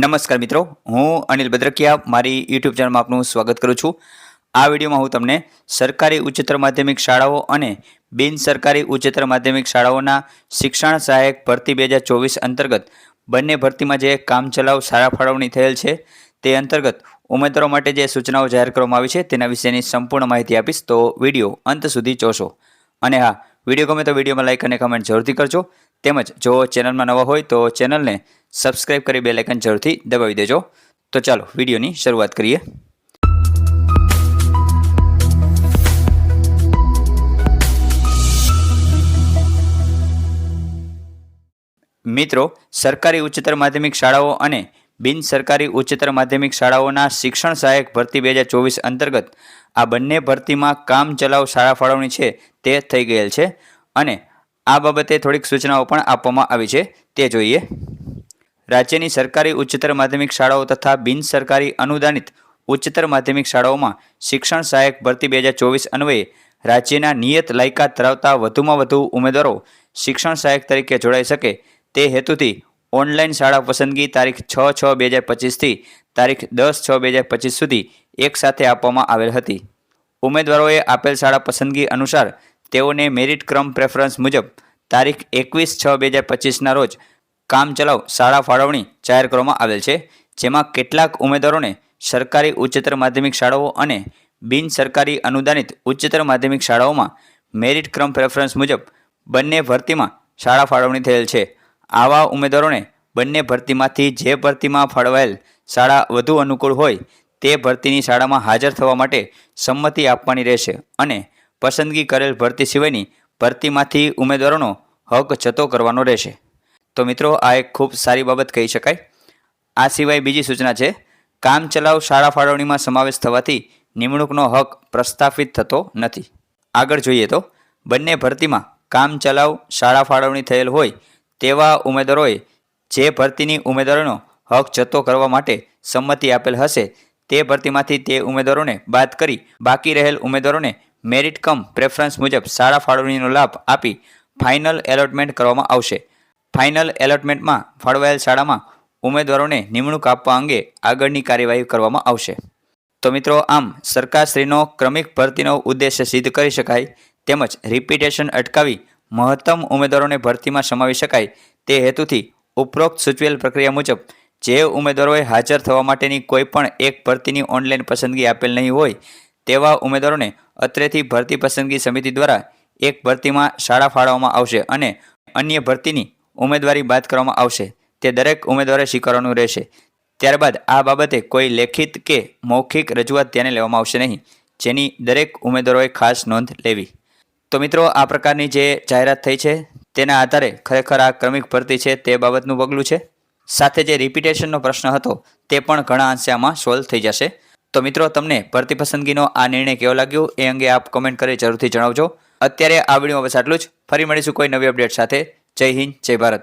નમસ્કાર મિત્રો, હું અનિલ ભદ્રકિયા મારી યુટ્યુબ ચેનલમાં આપનું સ્વાગત કરું છું. આ વિડીયોમાં હું તમને સરકારી ઉચ્ચતર માધ્યમિક શાળાઓ અને બિન સરકારી ઉચ્ચતર માધ્યમિક શાળાઓના શિક્ષણ સહાયક ભરતી બે હજાર ચોવીસ અંતર્ગત બંને ભરતીમાં જે કામચલાઉ સારા ફાળવણી થયેલ છે, તે અંતર્ગત ઉમેદવારો માટે જે સૂચનાઓ જાહેર કરવામાં આવી છે, તેના વિશેની સંપૂર્ણ માહિતી આપીશ. તો વીડિયો અંત સુધી જોશો. અને હા, વીડિયો ગમે તો વિડીયોમાં લાઇક અને કમેન્ટ જરૂરથી કરજો. તેમજ જો ચેનલમાં નવા હોય તો ચેનલને સબસ્ક્રાઇબ કરી બે લાઇકન જરૂરથી દબાવી દેજો. તો ચાલો વિડીયોની શરૂઆત કરીએ. મિત્રો, સરકારી ઉચ્ચતર માધ્યમિક શાળાઓ અને બિન સરકારી ઉચ્ચતર માધ્યમિક શાળાઓના શિક્ષણ સહાયક ભરતી બે હજાર ચોવીસ અંતર્ગત આ બંને ભરતીમાં કામ ચલાવ શાળા ફાળવણી છે તે થઈ ગયેલ છે અને આ બાબતે થોડીક સૂચનાઓ પણ આપવામાં આવી છે. તે જોઈએ. રાજ્યની સરકારી ઉચ્ચતર માધ્યમિક શાળાઓ તથા બિન સરકારી અનુદાનિત ઉચ્ચતર માધ્યમિક શાળાઓમાં શિક્ષણ સહાયક ભરતી બે હજાર ચોવીસ અન્વયે રાજ્યના નિયત લાયકાત ધરાવતા વધુમાં વધુ ઉમેદવારો શિક્ષણ સહાયક તરીકે જોડાઈ શકે. તે હેતુથી ઓનલાઈન શાળા પસંદગી તારીખ છ છ બે હજાર પચીસથી તારીખ દસ છ બે હજાર પચીસ સુધી એક સાથે આપવામાં આવેલ હતી. ઉમેદવારોએ આપેલ શાળા પસંદગી અનુસાર તેઓને મેરિટ ક્રમ પ્રેફરન્સ મુજબ તારીખ એકવીસ છ બે હજાર પચીસના રોજ કામચલાઉ શાળા ફાળવણી જાહેર કરવામાં આવેલ છે. જેમાં કેટલાક ઉમેદવારોને સરકારી ઉચ્ચતર માધ્યમિક શાળાઓ અને બિન સરકારી અનુદાનિત ઉચ્ચતર માધ્યમિક શાળાઓમાં મેરિટ ક્રમ પ્રેફરન્સ મુજબ બંને ભરતીમાં શાળા ફાળવણી થયેલ છે. આવા ઉમેદવારોને બંને ભરતીમાંથી જે ભરતીમાં ફાળવાયેલ શાળા વધુ અનુકૂળ હોય તે ભરતીની શાળામાં હાજર થવા માટે સંમતિ આપવાની રહેશે અને પસંદગી કરેલ ભરતી સિવાયની ભરતીમાંથી ઉમેદવારોનો હક જતો કરવાનો રહેશે. તો મિત્રો, આ એક ખૂબ સારી બાબત કહી શકાય. આ સિવાય બીજી સૂચના છે કામચલાઉ શાળા ફાળવણીમાં સમાવેશ થવાથી નિમણૂકનો હક પ્રસ્થાપિત થતો નથી. આગળ જોઈએ તો, બંને ભરતીમાં કામચલાઉ શાળા ફાળવણી થયેલ હોય તેવા ઉમેદવારોએ જે ભરતીની ઉમેદવારોનો હક જતો કરવા માટે સંમતિ આપેલ હશે, તે ભરતીમાંથી તે ઉમેદવારોને બાદ કરી બાકી રહેલ ઉમેદવારોને મેરિટ કમ પ્રેફરન્સ મુજબ શાળા ફાળવણીનો લાભ આપી ફાઇનલ એલોટમેન્ટ કરવામાં આવશે. ફાઇનલ એલોટમેન્ટમાં ફાળવાયેલ શાળામાં ઉમેદવારોને નિમણૂક આપવા અંગે આગળની કાર્યવાહી કરવામાં આવશે. તો મિત્રો, આમ સરકારશ્રીનો ક્રમિક ભરતીનો ઉદ્દેશ્ય સિદ્ધ કરી શકાય તેમજ રિપીટેશન અટકાવી મહત્તમ ઉમેદવારોને ભરતીમાં સમાવી શકાય તે હેતુથી ઉપરોક્ત સૂચવેલ પ્રક્રિયા મુજબ જે ઉમેદવારોએ હાજર થવા માટેની કોઈપણ એક ભરતીની ઓનલાઈન પસંદગી આપેલ નહીં હોય તેવા ઉમેદવારોને અત્રેથી ભરતી પસંદગી સમિતિ દ્વારા એક ભરતીમાં શાળા ફાળવવામાં આવશે અને અન્ય ભરતીની ઉમેદવારી બાદ કરવામાં આવશે. તે દરેક ઉમેદવારે સ્વીકારવાનું રહેશે. ત્યારબાદ આ બાબતે કોઈ લેખિત કે મૌખિક રજૂઆત ધ્યાને લેવામાં આવશે નહીં, જેની દરેક ઉમેદવારોએ ખાસ નોંધ લેવી. તો મિત્રો, આ પ્રકારની જે જાહેરાત થઈ છે, તેના આધારે ખરેખર આ ક્રમિક ભરતી છે તે બાબતનું પગલું છે. સાથે જે રિપીટેશનનો પ્રશ્ન હતો, તે પણ ઘણા અંશે આમાં સોલ્વ થઈ જશે. તો મિત્રો, તમને ભરતી પસંદગીનો આ નિર્ણય કેવો લાગ્યો એ અંગે આપ કોમેન્ટ કરી જરૂરથી જણાવજો. અત્યારે આ વિડીયોમાં બસ આટલું જ. ફરી મળીશું કોઈ નવી અપડેટ સાથે. જય હિન્દ, જય ભારત.